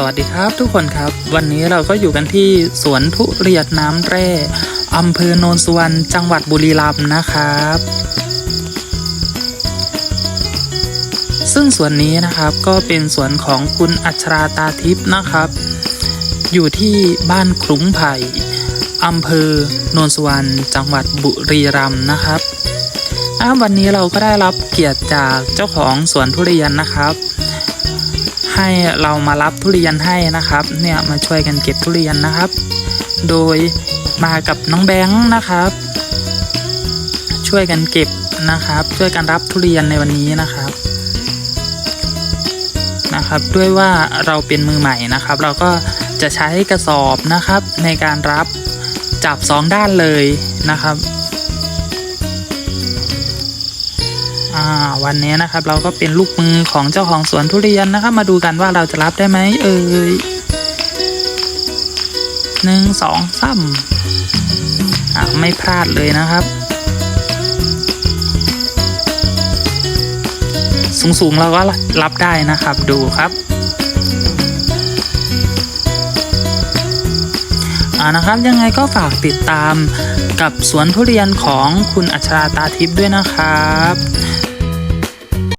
สวัสดีครับทุกคนครับ วันนี้เราก็อยู่กันที่สวนทุเรียนน้ำแร่อำเภอโนนสุวรรณจังหวัดบุรีรัมย์นะครับ ซึ่งสวนนี้นะครับก็เป็นสวนของคุณอัชราตาทิพย์นะครับ อยู่ที่บ้านคลุ้งไผ่อำเภอโนนสุวรรณจังหวัดบุรีรัมย์นะครับวันนี้เราก็ได้รับเกียรติจากเจ้าของสวนทุเรียนนะครับ ให้เรามารับทุเรียนให้นะครับ เนี่ยมาช่วยกันเก็บทุเรียนนะครับ โดยมากับน้องแบงค์นะครับ ช่วยกันเก็บนะครับ ช่วยกันรับทุเรียนในวันนี้นะครับนะครับด้วยว่าเราเป็นมือใหม่นะครับ เราก็จะใช้กระสอบนะครับในการรับจับสองด้านเลยนะครับ อ่าวันนี้นะครับเราก็เป็นลูกมือของเจ้าของสวนทุเรียนนะครับมาดูกันว่าเราจะรับได้ไหมเอ่ยหนึ่งสองสามอ่าไม่พลาดเลยนะครับ สูงๆเราก็รับได้นะครับดูครับอ่านะครับยังไงก็ฝากติดตามกับสวนทุเรียนของคุณอัชราตาทิพย์ด้วยนะครับ